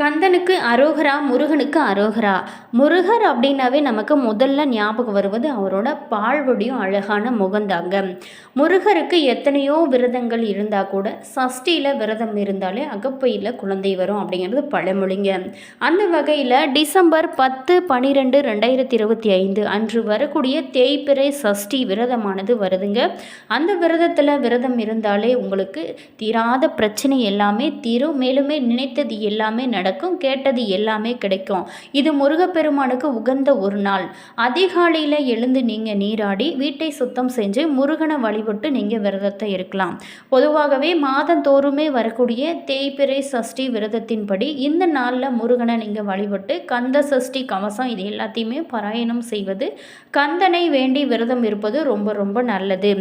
கந்தனுக்கு அரோகரா முருகனுக்கு அரோகரா. முருகர் அப்படின்னாவே நமக்கு முதல்ல ஞாபகம் வருவது அவரோட பால்வடியும் அழகான முகந்தாங்க. முருகருக்கு எத்தனையோ விரதங்கள் இருந்தால் கூட சஷ்டியில் விரதம் இருந்தாலே அகப்பையில் குழந்தை வரும் அப்படிங்கிறது பழமொழிங்க. அந்த வகையில் டிசம்பர் பத்து பன்னிரெண்டு ரெண்டாயிரத்தி இருபத்தி ஐந்து அன்று வரக்கூடிய தேய்பிறை சஷ்டி விரதமானது வருதுங்க. அந்த விரதத்தில் விரதம் இருந்தாலே உங்களுக்கு தீராத பிரச்சனை எல்லாமே தீரும். மேலுமே நினைத்தது எல்லாமே நடக்கும் கேட்டது எல்லாமே கிடைக்கும். இது முருகப்பெருமானுக்கு உகந்த ஒரு நாள். அதிகாலையில் எழுந்து நீங்கள் நீராடி வீட்டை சுத்தம் செஞ்சு முருகனை வழிபட்டு நீங்கள் விரதத்தை இருக்கலாம். பொதுவாகவே மாதந்தோறுமே வரக்கூடிய தேய்பிறை சஷ்டி விரதத்தின்படி இந்த நாளில் முருகனை நீங்கள் வழிபட்டு கந்த சஷ்டி கவசம் இது எல்லாத்தையுமே பாராயணம் செய்வது கந்தனை வேண்டி விரதம் இருப்பது ரொம்ப ரொம்ப நல்லது.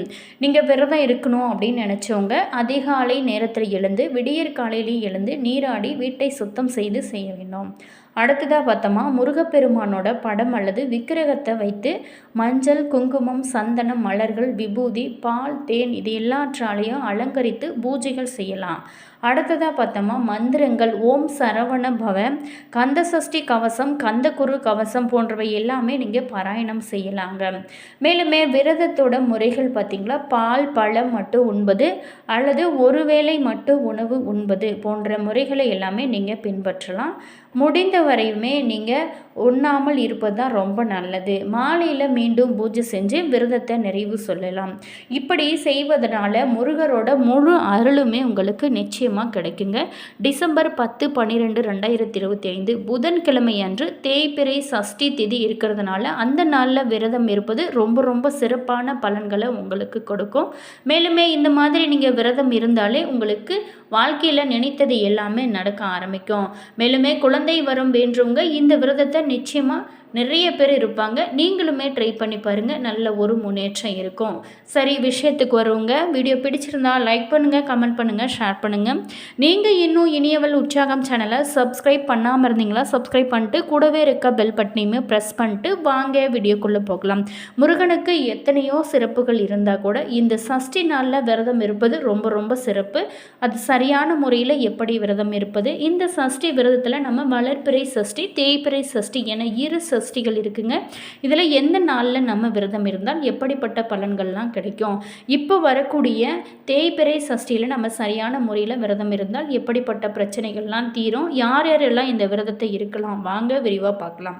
நீங்கள் விரதம் இருக்கணும் அப்படின்னு நினச்சவங்க அதிகாலை நேரத்தில் எழுந்து விடியற் காலையிலேயே எழுந்து நீராடி வீட்டை சுத்தம் செய்து செய்ய வேண்டும். அடுத்ததாக பார்த்தோமா முருகப்பெருமானோட படம் அல்லது விக்கிரகத்தை வைத்து மஞ்சள் குங்குமம் சந்தனம் மலர்கள் விபூதி பால் தேன் இது எல்லாற்றாலையும் அலங்கரித்து பூஜைகள் செய்யலாம். அடுத்ததாக பார்த்தோமா மந்திரங்கள் ஓம் சரவண பவ கந்தசஷ்டி கவசம் கந்தகுரு கவசம் போன்றவை எல்லாமே நீங்கள் பாராயணம் செய்யலாங்க. மேலுமே விரதத்தோட முறைகள் பார்த்திங்களா பால் பழம் மட்டும் உண்பது அல்லது ஒருவேளை மட்டும் உணவு உண்பது போன்ற முறைகளை எல்லாமே நீங்கள் பின்பற்றலாம். முடிந்த வரையுமே நீங்கள் உண்ணாமல் இருப்பது தான் ரொம்ப நல்லது. மாலையில் மீண்டும் பூஜை செஞ்சு விரதத்தை நிறைவு சொல்லலாம். இப்படி செய்வதனால முருகரோட முழு அருளுமே உங்களுக்கு நிச்சயமாக கிடைக்குங்க. டிசம்பர் பத்து பன்னிரெண்டு ரெண்டாயிரத்தி இருபத்தி ஐந்து புதன்கிழமை அன்று தேய்பிறை சஷ்டி திதி இருக்கிறதுனால அந்த நாளில் விரதம் இருப்பது ரொம்ப ரொம்ப சிறப்பான பலன்களை உங்களுக்கு கொடுக்கும். மேலுமே இந்த மாதிரி நீங்கள் விரதம் இருந்தாலே உங்களுக்கு வாழ்க்கையில் நினைத்தது எல்லாமே நடக்க ஆரம்பிக்கும். மேலுமே குழந்தை வரும் வேண்டுவங்க இந்த விரதத்தை நிச்சயமாக நிறைய பேர் இருப்பாங்க. நீங்களுமே ட்ரை பண்ணி பாருங்கள் நல்ல ஒரு முன்னேற்றம் இருக்கும். சரி விஷயத்துக்கு வருவங்க. வீடியோ பிடிச்சிருந்தா லைக் பண்ணுங்கள் கமெண்ட் பண்ணுங்கள் ஷேர் பண்ணுங்கள் நீங்கள் இன்னும் இனியவள் உற்சாகம் சேனலை சப்ஸ்கிரைப் பண்ணாமல் இருந்தீங்களா? சப்ஸ்கிரைப் பண்ணிட்டு கூடவே இருக்க பெல் பட்டனையுமே ப்ரெஸ் பண்ணிட்டு வாங்க வீடியோக்குள்ளே போகலாம். முருகனுக்கு எத்தனையோ சிறப்புகள் இருந்தால் கூட இந்த சஷ்டி நாளில் விரதம் இருப்பது ரொம்ப ரொம்ப சிறப்பு. அது சரியான முறையில் எப்படி விரதம் இருப்பது? இந்த சஷ்டி விரதத்தில் நம்ம வளர்ப்பிறை சஷ்டி தேய்பிறை சஷ்டி என இரு சஷ்டிகள் இருக்குங்க. இதில் எந்த நாளில் நம்ம விரதம் இருந்தால் எப்படிப்பட்ட பலன்கள்லாம் கிடைக்கும்? இப்போ வரக்கூடிய தேய்பிறை சஷ்டியில் நம்ம சரியான முறையில் விரதம் இருந்தால் எப்படிப்பட்ட பிரச்சனைகள்லாம் தீரும்? யார் யாரெல்லாம் இந்த விரதத்தை இருக்கலாம்? வாங்க விரிவாக பார்க்கலாம்.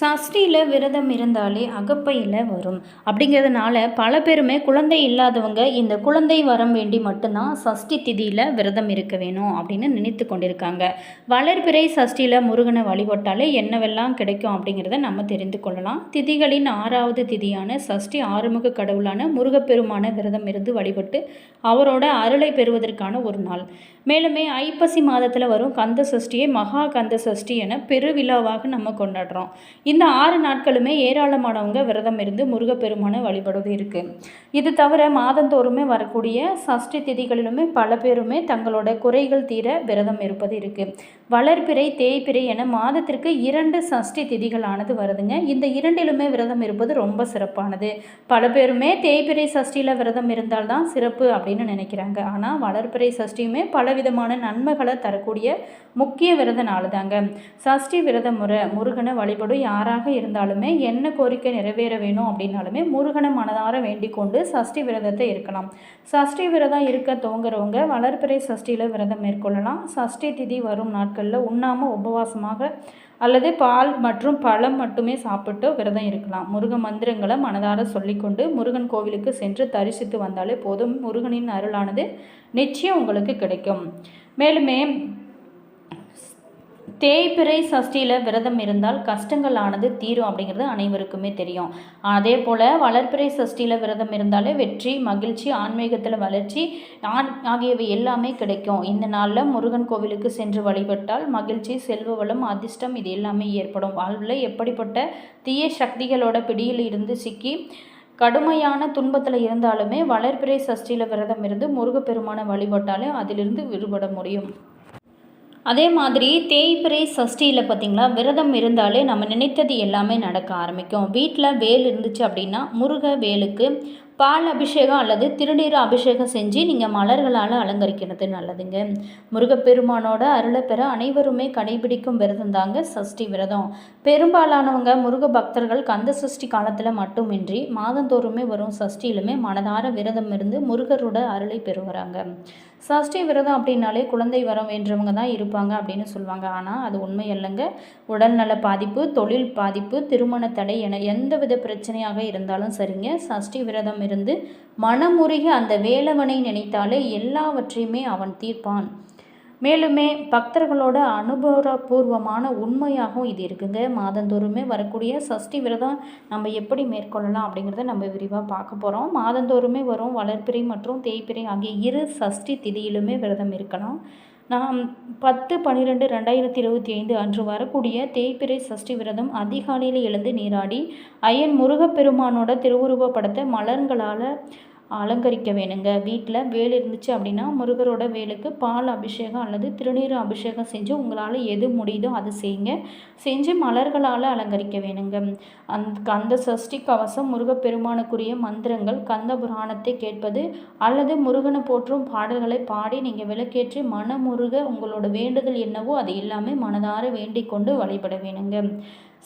சஷ்டியில் விரதம் இருந்தாலே அகப்பையில் வரும். அப்படிங்கிறதுனால பல பேருமே குழந்தை இல்லாதவங்க இந்த குழந்தை வரம் வேண்டி மட்டும்தான் சஷ்டி திதியில் விரதம் இருக்க வேணும் அப்படின்னு நினைத்து கொண்டிருக்காங்க. வளர்பிறை சஷ்டியில் முருகனை வழிபட்டாலே என்னவெல்லாம் கிடைக்கும் அப்படிங்கிறத நம்ம தெரிந்து கொள்ளலாம். திதிகளின் ஆறாவது திதியான சஷ்டி ஆறுமுக கடவுளான முருகப்பெருமான விரதம் இருந்து வழிபட்டு அவரோட அருளை பெறுவதற்கான ஒரு நாள். மேலுமே ஐப்பசி மாதத்தில் வரும் கந்த சஷ்டியை மகா கந்த சஷ்டி என பெருவிழாவாக நம்ம கொண்டாடுறோம். இந்த ஆறு நாட்களுமே ஏராளமானவங்க விரதம் இருந்து முருகப்பெருமானை வழிபடுவது இருக்குது இது தவிர மாதந்தோறுமே வரக்கூடிய சஷ்டி திதிகளிலுமே பல பேருமே தங்களோட குறைகள் தீர விரதம் இருப்பது இருக்குது வளர்பிறை தேய்பிறை என மாதத்திற்கு இரண்டு சஷ்டி திதிகளானது வருதுங்க. இந்த இரண்டிலுமே விரதம் இருப்பது ரொம்ப சிறப்பானது. பல பேருமே தேய்பிறை சஷ்டியில் விரதம் இருந்தால்தான் சிறப்பு அப்படின்னு நினைக்கிறாங்க. ஆனால் வளர்பிறை சஷ்டியுமே பல பலவிதமான நன்மைகளை தரக்கூடிய முக்கிய விரத நாள் தாங்க சஷ்டி விரத முறை முருகனை வழிபடும் யாராக இருந்தாலுமே என்ன கோரிக்கை நிறைவேற வேணும் அப்படின்னாலுமே முருகனை மனதார வேண்டிக் கொண்டு சஷ்டி விரதத்தை இருக்கலாம். சஷ்டி விரதம் இருக்க தோங்குறவங்க வளர்பிறை சஷ்டியில் விரதம் மேற்கொள்ளலாம். சஷ்டி திதி வரும் நாட்களில் உண்ணாமல் உபவாசமாக அல்லது பால் மற்றும் பழம் மட்டுமே சாப்பிட்டு விரதம் இருக்கலாம். முருக மந்திரங்களை மனதார சொல்லிக்கொண்டு முருகன் கோவிலுக்கு சென்று தரிசித்து வந்தாலே போதும். முருகனின் அருளானது நிச்சயம் உங்களுக்கு கிடைக்கும். மேலுமே தேய்பிறை சஷ்டியில் விரதம் இருந்தால் கஷ்டங்கள் ஆனது தீரும் அப்படிங்கிறது அனைவருக்குமே தெரியும். அதே போல் வளர்ப்பிறை சஷ்டியில் விரதம் இருந்தாலே வெற்றி மகிழ்ச்சி ஆன்மீகத்தில் வளர்ச்சி ஆண் ஆகியவை எல்லாமே கிடைக்கும். இந்த நாளில் முருகன் கோவிலுக்கு சென்று வழிபட்டால் மகிழ்ச்சி செல்வ வளம் அதிர்ஷ்டம் இது எல்லாமே ஏற்படும். வாழ்வில் எப்படிப்பட்ட தீய சக்திகளோட பிடியில் இருந்து சிக்கி கடுமையான துன்பத்தில் இருந்தாலுமே வளர்ப்பிறை சஷ்டியில் விரதம் இருந்து முருகப்பெருமான வழிபட்டாலே அதிலிருந்து விடுபட முடியும். அதே மாதிரி தேய்பிறை சஷ்டியில் பார்த்திங்களா விரதம் இருந்தாலே நம்ம நினைத்தது எல்லாமே நடக்க ஆரம்பிக்கும். வீட்டில் வேல் இருந்துச்சு அப்படின்னா முருக வேலுக்கு பால் அபிஷேகம் அல்லது திருநீர் அபிஷேகம் செஞ்சு நீங்கள் மலர்களால் அலங்கரிக்கிறது நல்லதுங்க. முருகப்பெருமானோட அருளை பெற அனைவருமே கடைபிடிக்கும் விரதம் தாங்க சஷ்டி விரதம். பெரும்பாலானவங்க முருக பக்தர்கள் கந்த சஷ்டி காலத்தில் மட்டுமின்றி மாதந்தோறுமே வரும் சஷ்டியிலுமே மனதார விரதம் இருந்து முருகரோட அருளை பெறுகிறாங்க சஷ்டி விரதம் அப்படின்னாலே குழந்தை வரம் வேண்டவங்க தான் இருப்பாங்க அப்படின்னு சொல்லுவாங்க. ஆனால் அது உண்மை அல்லங்க. உடல்நல பாதிப்பு தொழில் பாதிப்பு திருமண தடை என எந்தவித பிரச்சனையாக இருந்தாலும் சரிங்க. சஷ்டி விரதம் இருந்து மனமுருகி அந்த வேலவனை நினைத்தாலே எல்லாவற்றையுமே அவன் தீர்ப்பான். மேலுமே பக்தர்களோட அனுபவபூர்வமான உண்மையாகவும் இது இருக்குங்க. மாதந்தோறுமே வரக்கூடிய சஷ்டி விரதம் நம்ம எப்படி மேற்கொள்ளலாம் அப்படிங்கிறத நம்ம விரிவாக பார்க்க போகிறோம் மாதந்தோறுமே வரும் வளர்ப்பிறை மற்றும் தேய்ப்பிறை ஆகிய இரு சஷ்டி திதியிலுமே விரதம் இருக்கலாம் நாம் பத்து பன்னிரெண்டு ரெண்டாயிரத்தி இருபத்தி ஐந்து அன்று வரக்கூடிய தேய்பிறை சஷ்டி விரதம் அதிகாலையில் எழுந்து நீராடி ஐயன் முருகப்பெருமானோட திருவுருவ படத்தை மலர்களால் அலங்கரிக்க வேணுங்க. வீட்டில் வேல் இருந்துச்சு அப்படின்னா முருகரோட வேலுக்கு பால் அபிஷேகம் அல்லது திருநீர் அபிஷேகம் செஞ்சு உங்களால் எது முடியுதோ அதை செய்யுங்க. செஞ்சு மலர்களால் அலங்கரிக்க வேணுங்க. அந் கந்த சஷ்டி கவசம் முருகப்பெருமானுக்குரிய மந்திரங்கள் கந்த புராணத்தை கேட்பது அல்லது முருகனை போற்றும் பாடல்களை பாடி நீங்கள் விளக்கேற்றி மனமுருக உங்களோட வேண்டுதல் என்னவோ அது எல்லாமே மனதார வேண்டிக் கொண்டு வழிபட வேணுங்க.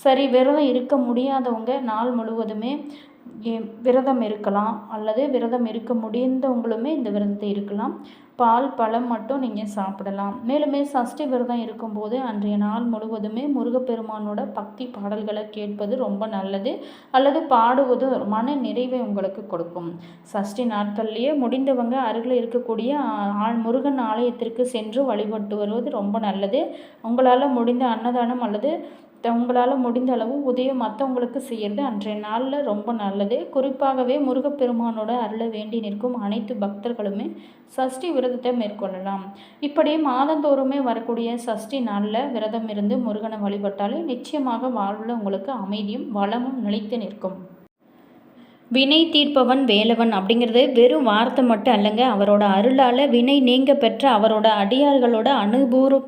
சரி விரதம் இருக்க முடியாதவங்க நாள் முழுவதுமே விரதம் இருக்கலாம் அல்லது விரதம் இருக்க முடிந்தவங்களுமே இந்த விரதத்தை இருக்கலாம். பால் பழம் மட்டும் நீங்கள் சாப்பிடலாம். மேலுமே சஷ்டி விரதம் இருக்கும்போது அன்றைய நாள் முழுவதுமே முருகப்பெருமானோட பக்தி பாடல்களை கேட்பது ரொம்ப நல்லது. அல்லது பாடுவது மன நிறைவை உங்களுக்கு கொடுக்கும். சஷ்டி நாட்கள்லேயே முடிந்தவங்க அருகில் இருக்கக்கூடிய ஆள் முருகன் ஆலயத்திற்கு சென்று வழிபட்டு வருவது ரொம்ப நல்லது. உங்களால் முடிந்த அன்னதானம் அல்லது உங்களால் முடிந்த அளவு உதயம் மற்றவங்களுக்கு செய்கிறது அன்றைய நாளில் ரொம்ப நல்லது. குறிப்பாகவே முருகப்பெருமானோட அருளை வேண்டி நிற்கும் அனைத்து பக்தர்களுமே சஷ்டி விரதத்தை மேற்கொள்ளலாம். இப்படி மாதந்தோறுமே வரக்கூடிய சஷ்டி நாளில் விரதம் இருந்து முருகனை வழிபட்டாலே நிச்சயமாக வாழ்வில் உங்களுக்கு அமைதியும் வளமும் நிலைத்து நிற்கும். வினை தீர்ப்பவன் வேலவன் அப்படிங்கிறது வெறும் வார்த்தை மட்டும் அல்லங்க அவரோட அருளால் வினை நீங்க பெற்ற அவரோட அடியார்களோட அனுபூர்வ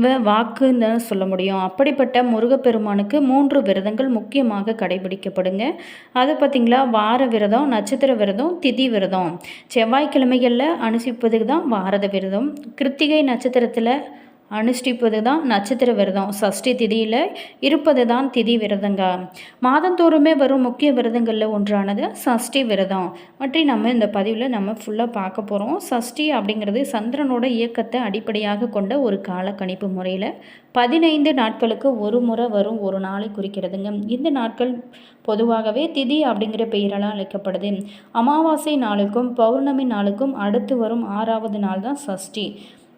வாக்குன்னு சொல்ல முடியும். அப்படிப்பட்ட முருகப்பெருமானுக்கு மூன்று விரதங்கள் முக்கியமாக கடைபிடிக்கப்படுங்க. அது பார்த்திங்களா? வார விரதம் நட்சத்திர விரதம் திதி விரதம். செவ்வாய்க்கிழமைகளில் அனுசிப்பதுக்கு தான் வாரத விரதம். கிருத்திகை நட்சத்திரத்தில் அனுஷ்டிப்பது தான் நட்சத்திர விரதம். சஷ்டி திதியில் இருப்பது தான் திதி விரதங்க. மாதந்தோறுமே வரும் முக்கிய விரதங்களில் ஒன்றானது சஷ்டி விரதம். பற்றி நம்ம இந்த பதிவில் நம்ம ஃபுல்லாக பார்க்க போகிறோம் சஷ்டி அப்படிங்கிறது சந்திரனோட இயக்கத்தை அடிப்படையாக கொண்ட ஒரு கால கணிப்பு முறையில் பதினைந்து நாட்களுக்கு ஒரு முறை வரும் ஒரு நாளை குறிக்கிறதுங்க. இந்த நாட்கள் பொதுவாகவே திதி அப்படிங்கிற பெயரால் அழைக்கப்படுது. அமாவாசை நாளுக்கும் பௌர்ணமி நாளுக்கும் அடுத்து வரும் ஆறாவது நாள் தான் சஷ்டி.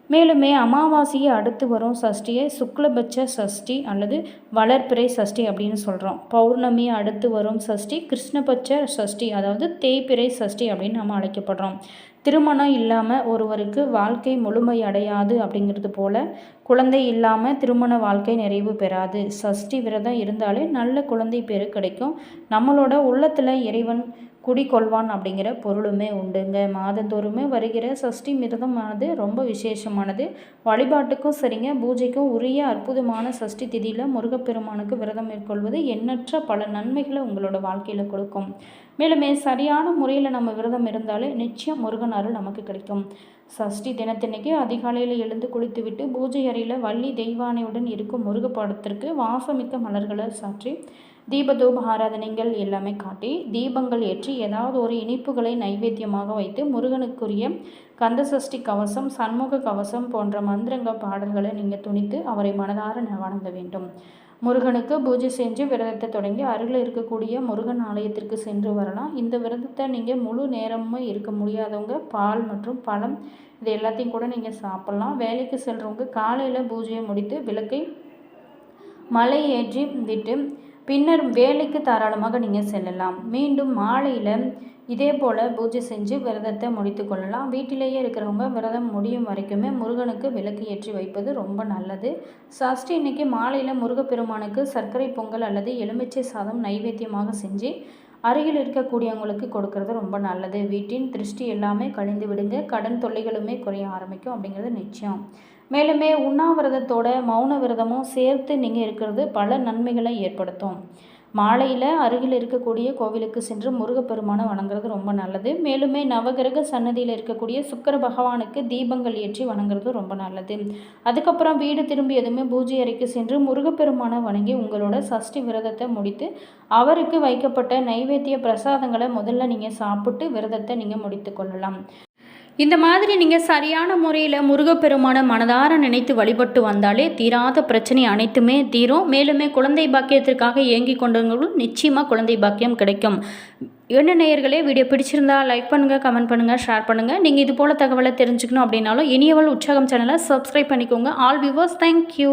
மேலுமே அமாவாசையை அடுத்து வரும் சஷ்டியை சுக்லபட்ச சஷ்டி அல்லது வளர்ப்பிறை சஷ்டி அப்படின்னு சொல்கிறோம் பௌர்ணமியை அடுத்து வரும் சஷ்டி கிருஷ்ணபட்ச சஷ்டி அதாவது தேய்பிறை சஷ்டி அப்படின்னு நம்ம அழைக்கப்படுறோம். திருமணம் இல்லாமல் ஒருவருக்கு வாழ்க்கை முழுமை அடையாது அப்படிங்கிறது போல் குழந்தை இல்லாமல் திருமண வாழ்க்கை நிறைவு பெறாது. சஷ்டி விரதம் இருந்தாலே நல்ல குழந்தை பேர் கிடைக்கும். நம்மளோட உள்ளத்தில் இறைவன் குடிக்கொள்வான் அப்படிங்கிற பொருளுமே உண்டுங்க. மாதந்தோறுமே வருகிற சஷ்டி மிரதமானது ரொம்ப விசேஷமானது. வழிபாட்டுக்கும் சரிங்க. பூஜைக்கும் உரிய அற்புதமான சஷ்டி திதியில் முருகப்பெருமானுக்கு விரதம் மேற்கொள்வது எண்ணற்ற பல நன்மைகளை உங்களோட வாழ்க்கையில் கொடுக்கும். மேலுமே சரியான முறையில் நம்ம விரதம் இருந்தாலே நிச்சயம் முருகன் அருள் நமக்கு கிடைக்கும். சஷ்டி தினத்தன்னைக்கு அதிகாலையில் எழுந்து குளித்துவிட்டு பூஜை அறையில் வள்ளி தெய்வானையுடன் இருக்கும் முருகப்படத்திற்கு வாசமிக்க மலர்களை சாற்றி தீபதூப ஆராதனைகள் எல்லாமே காட்டி தீபங்கள் ஏற்றி ஏதாவது ஒரு இனிப்புகளை நைவேத்தியமாக வைத்து முருகனுக்குரிய கந்தசஷ்டி கவசம் சண்முக கவசம் போன்ற மந்திரங்க பாடல்களை நீங்கள் துணித்து அவரை மனதார வணங்க வேண்டும். முருகனுக்கு பூஜை செஞ்சு விரதத்தை தொடங்கி அருகில் இருக்கக்கூடிய முருகன் ஆலயத்திற்கு சென்று வரலாம். இந்த விரதத்தை நீங்கள் முழு நேரமும் இருக்க முடியாதவங்க பால் மற்றும் பழம் இது எல்லாத்தையும் கூட நீங்கள் சாப்பிட்லாம். வேலைக்கு செல்கிறவங்க காலையில் பூஜையை முடித்து விளக்கை மலை ஏற்றி விட்டு பின்னர் வேலைக்கு தாராளமாக நீங்கள் செல்லலாம். மீண்டும் மாலையில் இதே போல் பூஜை செஞ்சு விரதத்தை முடித்து கொள்ளலாம். வீட்டிலேயே இருக்கிறவங்க விரதம் முடியும் வரைக்குமே முருகனுக்கு விளக்கு ஏற்றி வைப்பது ரொம்ப நல்லது. சஷ்டி இன்னைக்கு மாலையில் முருகப்பெருமானுக்கு சர்க்கரை பொங்கல் அல்லது எலுமிச்சை சாதம் நைவேத்தியமாக செஞ்சு அருகில் இருக்கக்கூடியவங்களுக்கு கொடுக்கறது ரொம்ப நல்லது. வீட்டின் திருஷ்டி எல்லாமே கழிந்து விடுங்க. கடன் தொல்லைகளுமே குறைய ஆரம்பிக்கும் அப்படிங்கிறது நிச்சயம். மேலுமே உண்ணாவிரதத்தோட மௌன விரதமும் சேர்த்து நீங்கள் இருக்கிறது பல நன்மைகளை ஏற்படுத்தும். மாலையில் அருகில் இருக்கக்கூடிய கோவிலுக்கு சென்று முருகப்பெருமானை வணங்குறது ரொம்ப நல்லது. மேலுமே நவகிரக சன்னதியில் இருக்கக்கூடிய சுக்கர பகவானுக்கு தீபங்கள் ஏற்றி வணங்குறது ரொம்ப நல்லது. அதுக்கப்புறம் வீடு திரும்பியதுமே பூஜை அறைக்கு சென்று முருகப்பெருமானை வணங்கி உங்களோட சஷ்டி விரதத்தை முடித்து அவருக்கு வைக்கப்பட்ட நைவேத்திய பிரசாதங்களை முதல்ல நீங்கள் சாப்பிட்டு விரதத்தை நீங்கள் முடித்து கொள்ளலாம். இந்த மாதிரி நீங்கள் சரியான முறையில் முருகப்பெருமான மனதார நினைத்து வழிபட்டு வந்தாலே தீராத பிரச்சனை அனைத்துமே தீரும். மேலுமே குழந்தை பாக்கியத்திற்காக இயங்கி கொண்டவங்களும் நிச்சயமாக குழந்தை பாக்கியம் கிடைக்கும். என்ன நேயர்களே வீடியோ பிடிச்சிருந்தா லைக் பண்ணுங்கள் கமெண்ட் பண்ணுங்கள் ஷேர் பண்ணுங்கள் நீங்கள் இது போல் தகவலை தெரிஞ்சுக்கணும் அப்படின்னாலும் இனியவள் உற்சாகம் சேனலை சப்ஸ்கிரைப் பண்ணிக்கோங்க. All viewers thank you